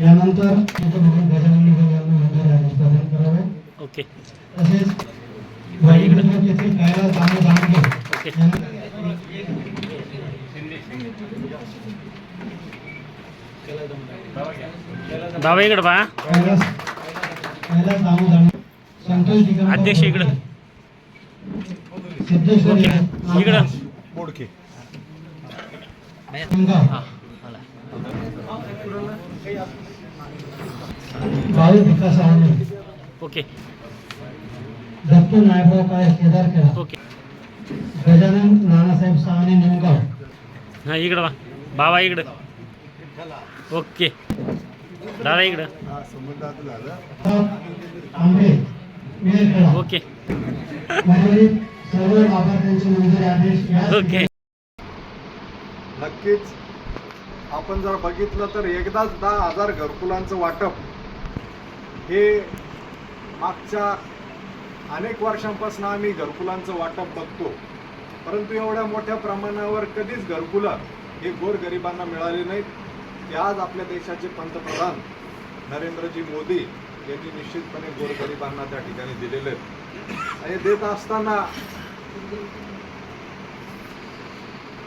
यानंतर प्रदान करावे. ओके. तसेच येथील इकडं संतोष दिगंबर अध्यक्ष इकडं. सिद्धेश्वर इकडं. मोडके हा. भाऊ विकास आवडे ओके। दत्तू नायकराव काय? केदार केला ओके। गजानन नानासाहेब सावने निमगाव। हा इकडं बा. बाबा इकडं. ओके. दादा इकडं. आंबे ओके. सर्व लाभार्थ्यांचे मंजुरी आदेश या ओके. नक्कीच. आपण जर बघितलं तर एकदाच दहा हजार घरकुलांचं वाटप हे मागच्या अनेक वर्षांपासून आम्ही घरकुलांचं वाटप बघतो. परंतु एवढ्या मोठ्या प्रमाणावर कधीच घरकुलं हे गोरगरिबांना मिळाले नाहीत. ते आज आपल्या देशाचे पंतप्रधान नरेंद्रजी मोदी यांनी निश्चितपणे गोरगरिबांना त्या ठिकाणी दिलेले आहेत. आणि देत असताना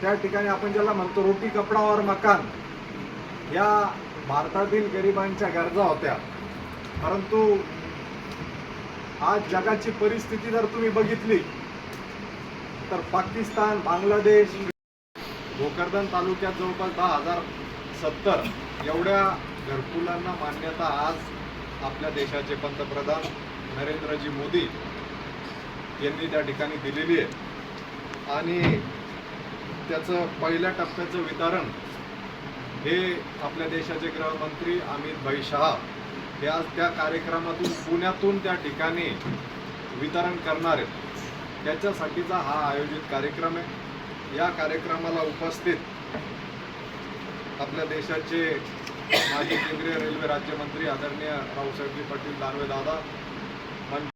त्या ठिकाणी आपण ज्याला म्हणतो रोटी कपडावर मकान या भारतातील गरिबांच्या गरजा होत्या. परंतु आज जगाची परिस्थिती जर तुम्ही बघितली तर पाकिस्तान बांगलादेश भोकरदन तालुक्यात जवळपास दहा हजार सत्तर एवढ्या घरकुलांना मान्यता आज आपल्या देशाचे पंतप्रधान नरेंद्रजी मोदी यांनी त्या ठिकाणी दिलेली आहे. आणि त्याचं पहिल्या टप्प्याचं वितरण हे आपल्या देशाचे गृहमंत्री अमित भाई शहा हे आज त्या कार्यक्रमातून पुण्यातून त्या ठिकाणी वितरण करणार आहेत. त्याच्यासाठीचा हा आयोजित कार्यक्रम आहे. या कार्यक्रमाला उपस्थित आपल्या देशाचे माजी केंद्रीय रेल्वे राज्यमंत्री आदरणीय रावसाहेबजी पाटील दानवे दादा